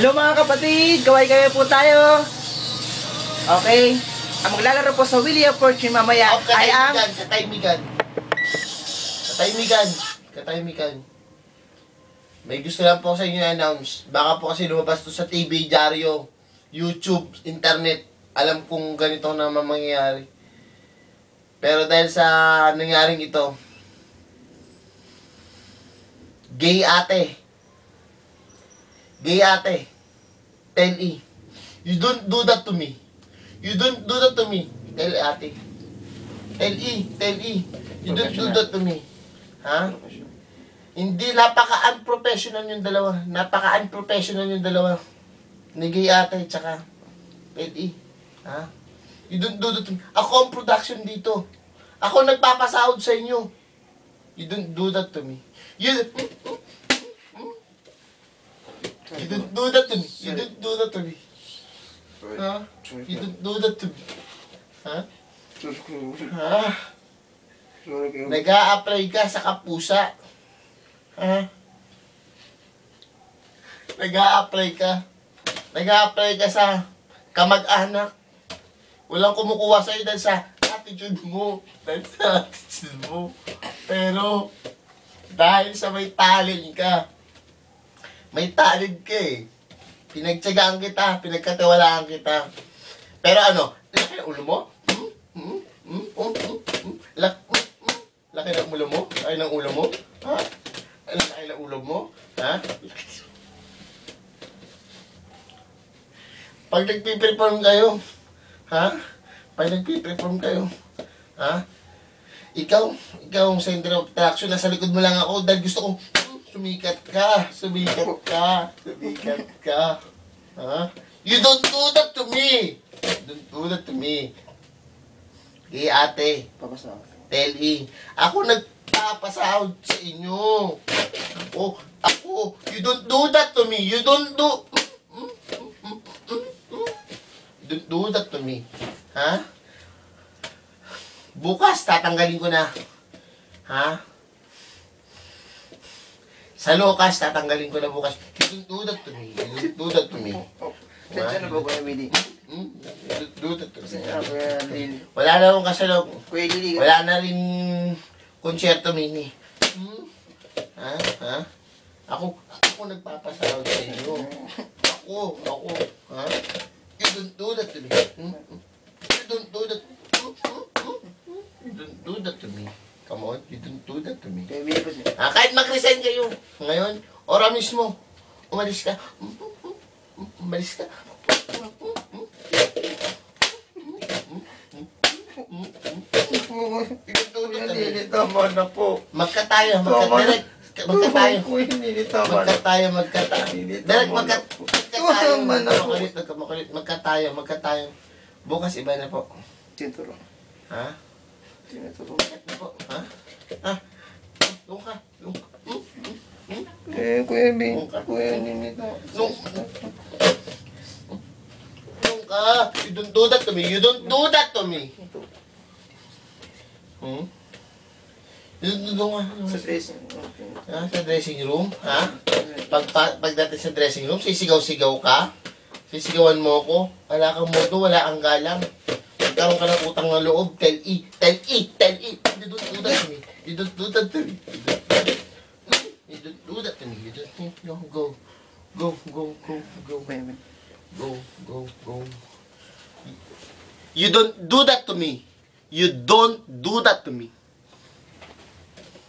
Hello mga kapatid, kaway-kaway po tayo. Okay. Ang maglalaro po sa Wheel of Fortune mamaya Oh, ay ang... katahimikan, katahimikan. Katahimikan. May gusto lang po sa inyo i-announce. Baka po kasi lumabas to sa TV, dyaryo, YouTube, internet. Alam kong ganito naman mangyayari. Pero dahil sa nangyaring ito, gay ate. Gay ate. 10E. You don't do that to me. You don't do that to me. Tell ate. Tell E. Tell E. You don't do that to me. Ha? Hindi, napaka-unprofessional yung dalawa. Napaka-unprofessional yung dalawa. Ni gay ate, tsaka Tell E. Ha? You don't do that to me. Ako ang production dito. Ako nagpapasahod sa inyo. You don't do that to me. You, you don't do that to me. You don't do that to me. Ha? You don't do that to me. Ha? Ha? nag apply ka sa kapusa. Ha? nag apply ka. nag apply ka sa kamag-anak. Walang kumukuha sa'yo dahil sa attitude mo. Dahil sa attitude mo. Pero, dahil sa may talent ka. May talent ka eh. Pinagtsagaan kita, pinagkatiwalaan kita. Pero ano, laki ng ulo mo? Hmm? Hmm? Hmm? Hmm? Hmm? Hmm? Hmm? Laki ng ulo mo? Laki ng ulo mo? Ha? Laki ng ulo mo? Ha? Pag nagpiperform kayo, ha? Pag nagpiperform kayo, ha? Ikaw, ikaw ang center of attraction, nasa likod mo lang ako dahil gusto kong sumikat ka, sumikat ka, sumikat ka. Ha? You don't do that to me! You don't do that to me. Di ate, Papasa. tell E, ako nagpapasahod sa inyo. Ako, ako, you don't do that to me. You don't do, you don't do that to me. Ha? Bukas, tatanggalin ko na. Ha? Sa Lucas, tatanggalin ko na bukas. You do that to me. You do that to me. Sensya na ba Kuya Billy? Hmm? You don't do that to me. Wala na akong kasalog. Wala na rin konsyerto mini. Hmm? Ha? Ha? Ako, ako nagpapasahod sa inyo. Ako, ako. Ha? You don't do that to me. Hmm? You don't do that. Hmm? Hmm? Hmm? You don't do that to me. Come on, you don't do that to me. Ah, kahit mag-resign kayo. Ngayon, ora mismo. Umalis ka. Umalis ka. Kuya Lili, tama na po. Magkatayo, magkadirect. Magkatayo. Kuya Lili, tama na. Magkatayo, magkatayo. Po. magkatayo. Magkamakulit, magkamakulit. Magkatayo, magkatayo. Bukas iba na po. Tinuturo. Ha? Na po. Ha? Ha? Doon ka. Doon ka. Hmm? Hmm? Eh, Kuya Billy. Kuya. Doon Doon ka. You don't do that to me. You don't do that to me. Hmm? You don't do nga. Sa dressing. Ha? Sa dressing room? Ha? Pag, pag, pagdating sa dressing room, sisigaw-sigaw ka? Sisigawan mo ko? Wala kang modo, wala kang galang. Magkaroon ka ng utang na loob. Tell E, tell E, tell E. You don't do that to me. You don't do that to me. You don't do that to me. You don't no, go. Go, go, go, go, Billy. go, go, go. You don't do that to me. You don't do that to me.